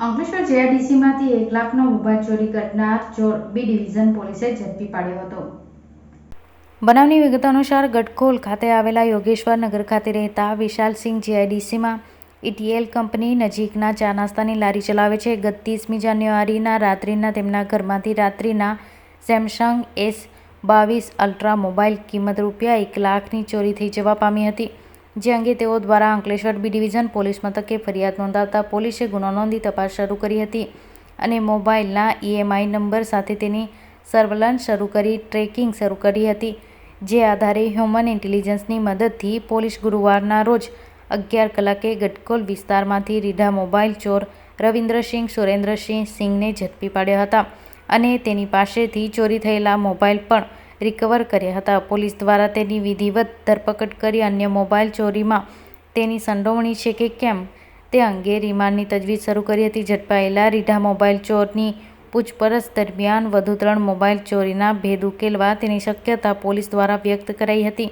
અંકલેશ્વર જેઆઈડીસીમાંથી એક લાખનો મોબાઈલ ચોરી કરનાર ચોર બી ડિવિઝન પોલીસે ઝડપી પાડ્યો હતો. બનાવની વિગત અનુસાર ગટકોલ ખાતે આવેલા યોગેશ્વર નગર ખાતે રહેતા વિશાલસિંહ જીઆઈડીસીમાં ઇટીએલ કંપની નજીકના ચા નાસ્તાની લારી ચલાવે છે. ગત ત્રીસમી જાન્યુઆરીના રાત્રિના તેમના ઘરમાંથી રાત્રિના સેમસંગ એસ બાવીસ અલ્ટ્રા મોબાઈલ કિંમત રૂપિયા એક લાખની ચોરી થઈ જવા પામી હતી. જે અંગે તેઓ દ્વારા અંકલેશ્વર બી ડિવિઝન પોલીસ મથકે ફરિયાદ નોંધાવતા પોલીસે ગુનો નોંધી તપાસ શરૂ કરી હતી અને મોબાઈલના ઈએમઆઈ નંબર સાથે તેની સર્વેલન્સ શરૂ કરી, ટ્રેકિંગ શરૂ કરી હતી, જે આધારે હ્યુમન ઇન્ટેલિજન્સની મદદથી પોલીસ ગુરુવારના રોજ અગિયાર કલાકે ગટકોલ વિસ્તારમાંથી રીઢા મોબાઈલ ચોર રવિન્દ્રસિંહ, સુરેન્દ્રસિંહ સિંહને ઝડપી પાડ્યા હતા અને તેની પાસેથી ચોરી થયેલા મોબાઈલ પણ રિકવર કર્યા હતા. પોલીસ દ્વારા તેની વિધિવત ધરપકડ કરી અન્ય મોબાઈલ ચોરીમાં તેની સંડોવણી છે કે કેમ તે અંગે રિમાન્ડની તજવીજ શરૂ કરી હતી. ઝડપાયેલા રીઢા મોબાઈલ ચોરની પૂછપરછ દરમિયાન વધુ ત્રણ મોબાઈલ ચોરીના ભેદ ઉકેલવા તેની શક્યતા પોલીસ દ્વારા વ્યક્ત કરાઈ હતી.